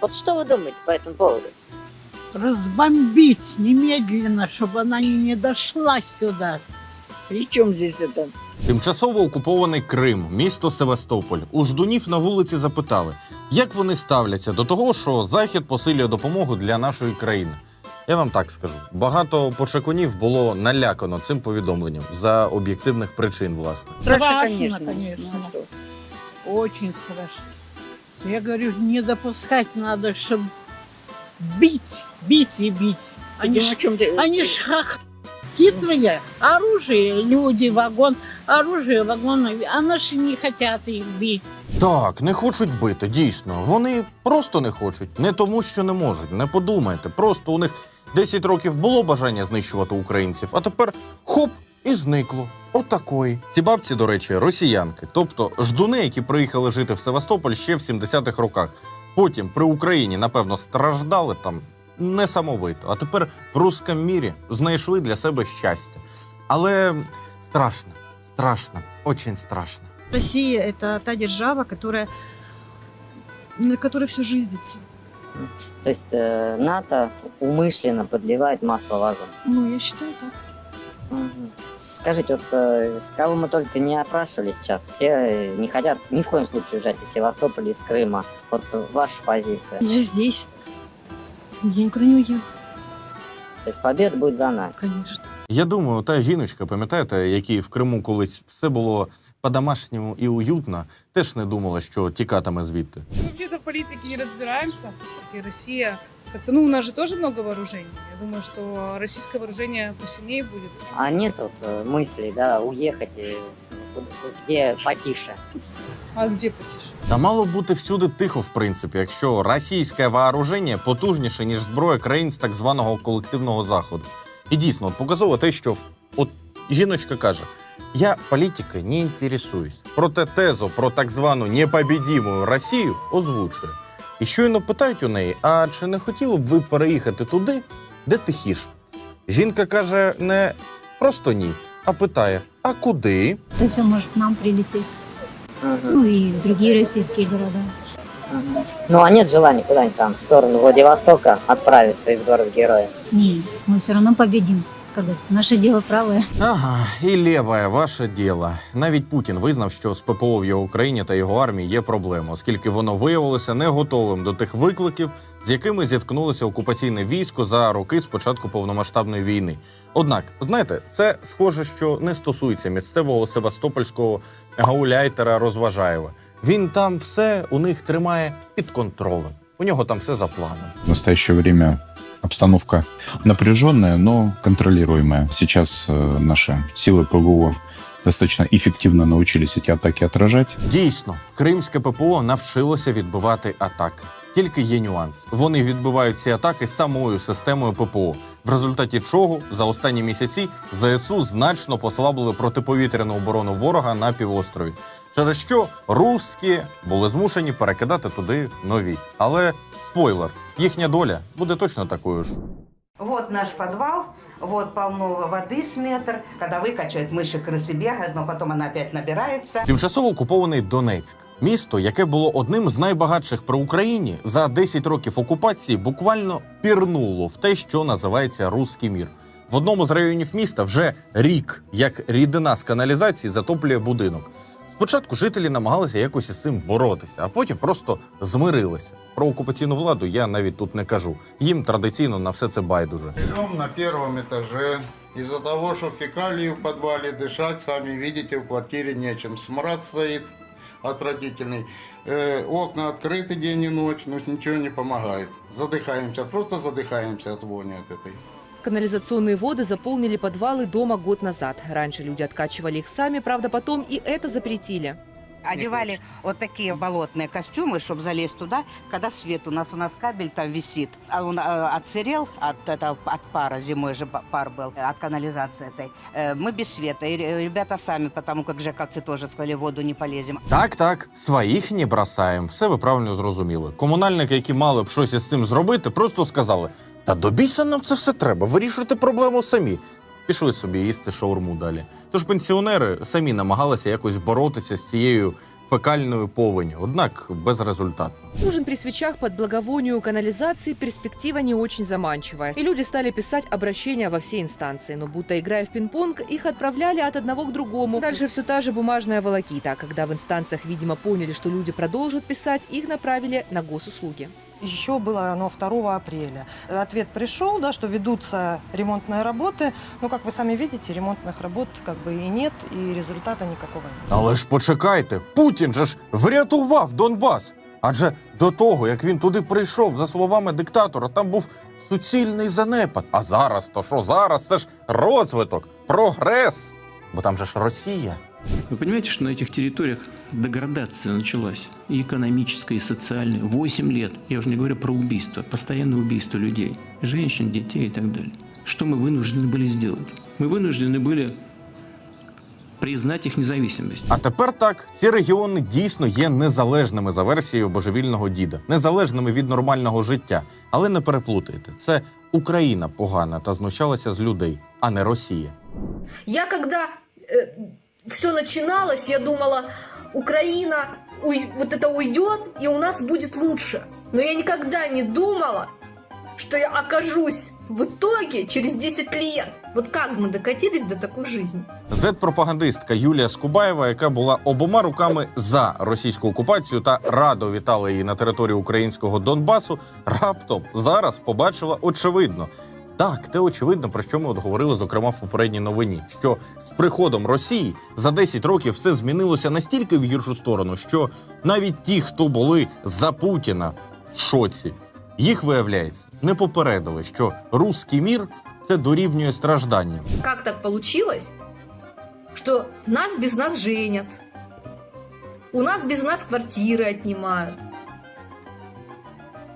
Вот что вы думаете по этому поводу? разбомбить немедленно, чтобы она не дошла сюда. При чем здесь это? Тимчасово окупований Крим, місто Севастополь. У ждунів на вулиці запитали, як вони ставляться до того, що Захід посилює допомогу для нашої країни. Я вам так скажу: багато почекунів було налякано цим повідомленням за об'єктивних причин, власне. Страшно, конечно. конечно. Ну, а что? Очень страшно. Я говорю, не допускать надо, чтобы бить, бить и бить. Они, Ну, ж, о чем ты? они ж хах- хитрые. Оружие, люди, вагон, оружие, вагон. А наши не хотят их бить. Так, не хочуть бити, дійсно. Вони просто не хочуть. Не тому, що не можуть. Не подумайте. Просто у них 10 років було бажання знищувати українців, а тепер хоп і зникло. Отакої. Ці бабці, до речі, росіянки, тобто ждуни, які приїхали жити в Севастополь ще в 70-х роках. Потім при Україні, напевно, страждали там несамовито. А тепер в русском мірі знайшли для себе щастя. Але страшно, страшно, очень страшно. Россия – это та держава, которая, на которой всю жизнь детей. То есть э, НАТО умышленно подливает масло в огонь. Ну, я считаю так. Мгм. Скажите, вот э, с кого мы только не опрашивали сейчас, все э, не хотят ни в коем случае уезжать из Севастополя, из Крыма. Вот э, ваша позиция. Я здесь. Я никуда не уеду, То есть победа будет за нами. конечно. Я думаю, та жіночка, пам'ятаєте, якій в Криму колись все було по-домашньому і уютно, теж не думала, що тікатиме звідти. Мы вообще-то в политике не разбираемся, все-таки Россия как-то, ну, у нас же тоже много вооружений. Я думаю, что российское вооружение посильнее будет. А нет вот э, мыслей, да, уехать, э, куда- где потише. А где потише? Та мало бути всюди тихо, в принципі, якщо російське вооруження потужніше, ніж зброя країн з так званого колективного заходу. І дійсно, от показово те, що в- от жіночка каже: я політикою не інтересуюсь. Проте тезу про так звану непобідіму Росію озвучує. І щойно питають у неї: а чи не хотіли б ви переїхати туди, де тихіше? Жінка каже не просто ні, а питає: а куди? Это все может к нам прилететь. Ну и в другие российские города. Ну а нет желания куда-нибудь там, в сторону Владивостока отправиться из города-героя? Не, мы все равно победим. Как говорится, наше дело правое. Ага, і ліве ваше діло. Навіть Путін визнав, що з ППО в його країні та його армії є проблема, оскільки воно виявилося не готовим до тих викликів, з якими зіткнулося окупаційне військо за роки з початку повномасштабної війни. Однак, знаєте, це схоже, що не стосується місцевого севастопольського гауляйтера Розважаєва. Він там все у них тримає під контролем. У нього там все за планом. В настоящее время обстановка напряженная, но контролируемая. Сейчас э, наши силы ПВО достаточно эффективно научились эти атаки отражать. Дійсно, кримське ППО навчилося відбивати атаки. Тільки є нюанс. Вони відбивають ці атаки самою системою ППО, в результаті чого за останні місяці ЗСУ значно послабили протиповітряну оборону ворога на півострові. Через що русські були змушені перекидати туди нові. Але спойлер, їхня доля буде точно такою ж. Вот наш подвал, вот полно воды с метр. Когда выкачают, мыши, крысы бегают, но потом она опять набирается. Тимчасово окупований Донецьк, місто, яке було одним з найбагатших при Україні, за 10 років окупації буквально пірнуло в те, що називається Руський мір. В одному з районів міста вже рік, як рідина з каналізації затоплює будинок. Спочатку жителі намагалися якось із цим боротися, а потім просто змирилися. Про окупаційну владу я навіть тут не кажу. Їм традиційно на все це байдуже. Живем на первом этаже. Из-за того, что фекалии в подвале дышать, сами видите, в квартире нечем. Смрад стоит отвратительный. Э, окна открыты день и ночь, но ничего не помогает. Задыхаемся, просто задыхаемся от вони от этой. Канализационные воды заполнили подвалы дома год назад. Раньше люди откачивали их сами, правда, потом и это запретили. Одевали вот такие болотные костюмы, чтобы залезть туда, когда свет. У нас у нас кабель там висит. А он э, отсырел от, этого, от пара, зимой же па- пар был, э, от канализации этой. Э, мы без света. И ре- ребята сами, потому как жековцы тоже сказали, в воду не полезем. Так, так, своїх не бросаємо. Все ви правильно зрозуміли. Комунальники, які мали б щось із цим зробити, просто сказали: та до біса нам це все треба, вирішуйте проблему самі. Пішли собі їсти шаурму далі. Тож пенсіонери самі намагалися якось боротися з цією фекальною повені, однак безрезультатно. Ужин при свечах под благовонию канализации перспектива не очень заманчивая. И люди стали писать обращения во все инстанции. Но будто играя в пинг-понг, их отправляли от одного к другому. Дальше все та же бумажная волокита. А когда в инстанциях, видимо, поняли, что люди продолжат писать, их направили на госуслуги Еще было оно 2 апреля. Ответ пришел, да, что ведутся ремонтные работы. Но, как вы сами видите, ремонтных работ как бы и нет, и результата никакого нет. Але ж почекайте, Путін же ж врятував Донбас. Адже до того, як він туди прийшов, за словами диктатора, там був суцільний занепад. А зараз то що зараз? Це ж розвиток, прогрес. Бо там же ж Росія. Вы понимаете, что на этих территориях деградация началась и экономическая, и социальная. Восемь лет. Я уже не говорю про убийство, постоянное убийство людей. Женщин, детей и так далее. Что мы вынуждены были сделать? Мы вынуждены были признать их независимость. А тепер так, ці регіони дійсно є незалежними за версією божевільного діда, незалежними від нормального життя. Але не переплутайте, це Україна погана та знущалася з людей, а не Росія. Я когда все начиналось, я думала, Украина уй- вот это уйдет, и у нас будет лучше. Но я никогда не думала, что я окажусь в итоге через 10 лет. Вот как мы докатились до такой жизни? Зет-пропагандистка Юлія Скубаєва, яка була обома руками за російську окупацію та радо вітала її на території українського Донбасу, раптом зараз побачила очевидно. Так, те очевидно, про що ми от говорили, зокрема в попередній новині, що з приходом Росії за 10 років все змінилося настільки в гіршу сторону, що навіть ті, хто були за Путіна в шоці, їх виявляється не попередили, що руський мір це дорівнює стражданням. Как так получилось, что нас без нас женят, у нас без нас квартиры отнимают,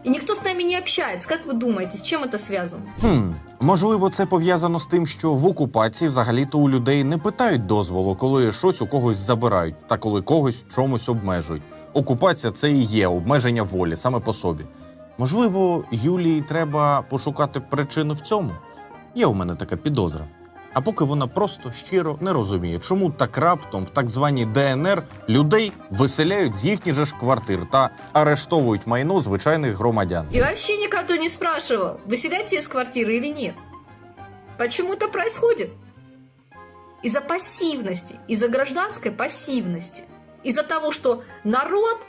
и никто с нами не общается. Как вы думаете, с чем это связано? Хм, можливо, це пов'язано з тим, що в окупації взагалі-то у людей не питають дозволу, коли щось у когось забирають, та коли когось чомусь обмежують. Окупація це і є обмеження волі саме по собі. Можливо, Юлії треба пошукати причину в цьому. Є у мене така підозра. А поки вона просто щиро не розуміє, чому так раптом в так званій ДНР людей виселяють з їхніх же ж квартир та арештовують майно звичайних громадян. И вообще никто не спрашивал, выселять из квартиры или нет. Почему это происходит? Из-за пассивности, из-за гражданской пассивности. Из-за того, что народ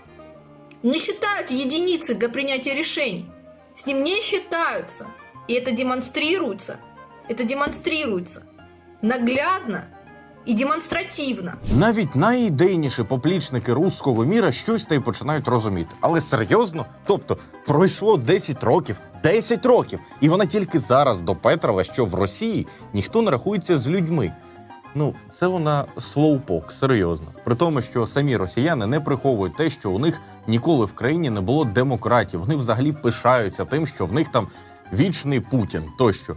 не считает единицей для принятия решений. С ним не считаются. И это демонстрируется. Это демонстрируется наглядно и демонстративно. Навіть найідейніші поплічники руського міра щось та й починають розуміти. Але серйозно? Тобто пройшло 10 років, 10 років, і вона тільки зараз допетрила, що в Росії ніхто не рахується з людьми. Ну, це вона слоупок, серйозно. При тому, що самі росіяни не приховують те, що у них ніколи в країні не було демократії. Вони взагалі пишаються тим, що в них там вічний Путін тощо.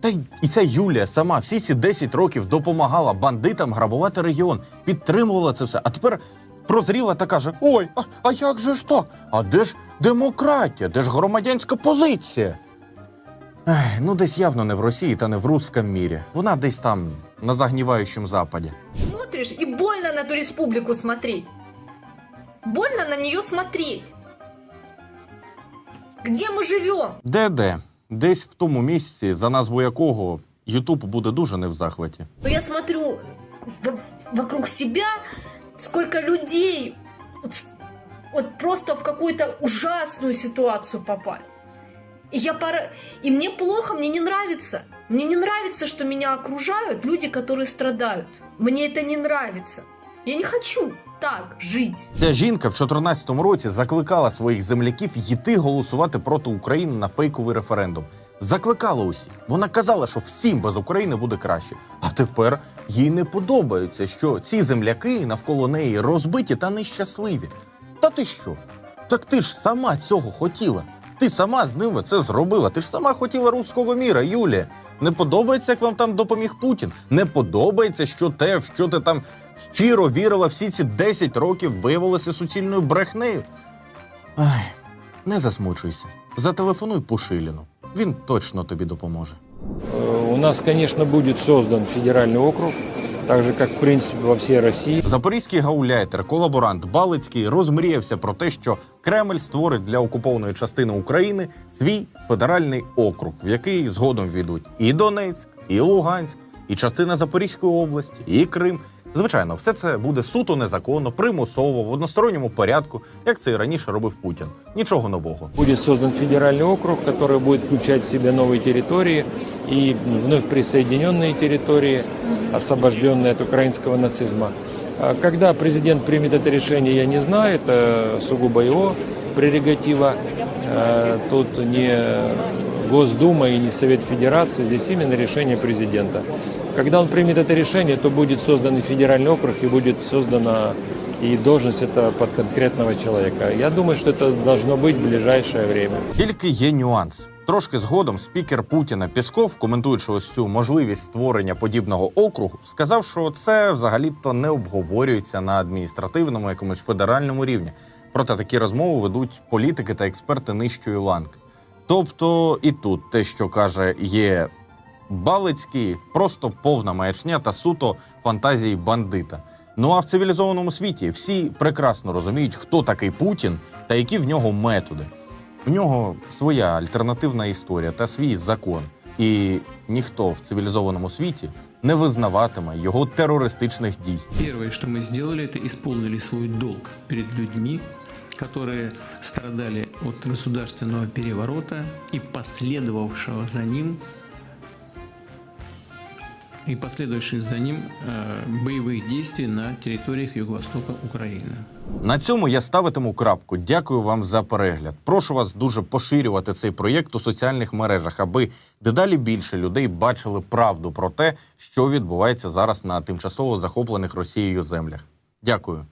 Та й і ця Юлія сама всі ці 10 років допомагала бандитам грабувати регіон, підтримувала це все. А тепер прозріла та каже: Ой, а, а як же ж так? А де ж демократія? Де ж громадянська позиція? Ех, ну, десь явно не в Росії та не в русском мірі. Вона десь там на загніваючому западі. Смотришь, и больно на эту республику смотреть. Больно на нее смотреть. Где мы живем? Де де? Десь в тому місці, за назву якого Ютуб буде дуже не в захваті. Я смотрю вокруг себя, сколько людей вот просто в какую-то ужасную ситуацию попали. И, я пора... и мне плохо, мне не нравится. Мне не нравится, что меня окружают люди, которые страдают. Мне это не нравится. Я не хочу так жить. Ця жінка в 2014 році закликала своїх земляків йти голосувати проти України на фейковий референдум. Закликала усі. Вона казала, що всім без України буде краще. А тепер їй не подобається, що ці земляки навколо неї розбиті та нещасливі. Та ти що? Так ти ж сама цього хотіла. Ти сама з ними це зробила. Ти ж сама хотіла руського міра, Юлія. Не подобається, як вам там допоміг Путін. Не подобається, що те, в що ти там щиро вірила всі ці 10 років, виявилося суцільною брехнею. Ай, не засмучуйся. Зателефонуй Пушиліну. Він точно тобі допоможе. Э, У нас, конечно, будет создан федеральный округ, так же, як в принципі во всій Росії. Запорізький гауляйтер, колаборант Балицький розмріявся про те, що Кремль створить для окупованої частини України свій федеральний округ, в який згодом війдуть і Донецьк, і Луганськ, і частина Запорізької області, і Крим. Звичайно, все це буде суто незаконно, примусово, в односторонньому порядку, як це і раніше робив Путін. Нічого нового. Будет создан федеральный округ, который будет включать в себя новые территории и вновь присоединенные территории, освобожденные от украинского нацизма. А Когда президент примет это решение, я не знаю, это сугубо его прерогатива. Э, Тут не Госдума и не Совет Федерации, здесь именно решение президента. Когда он примет это решение, то будет создан и федеральный округ, и будет создана и должность это под конкретного человека. Я думаю, что это должно быть в ближайшее время. Тільки є нюанс. Трошки згодом спікер Путіна Пісков, коментуючи ось цю можливість створення подібного округу, сказав, що це взагалі-то не обговорюється на адміністративному якомусь федеральному рівні. Проте такі розмови ведуть політики та експерти нижчої ланки. Тобто і тут те, що каже є Балицький, просто повна маячня та суто фантазії бандита. Ну а в цивілізованому світі всі прекрасно розуміють, хто такий Путін та які в нього методи. У нього своя альтернативна історія та свій закон, і ніхто в цивілізованому світі не визнаватиме його терористичних дій. Первое, что мы сделали, это исполнили свой долг перед людьми, которые страдали от государственного переворота и последовавшего за ним и последующих за ним э, боевых действий на территориях юго-востока Украины. На цьому я ставитиму крапку. Дякую вам за перегляд. Прошу вас дуже поширювати цей проєкт у соціальних мережах, аби дедалі більше людей бачили правду про те, що відбувається зараз на тимчасово захоплених Росією землях. Дякую.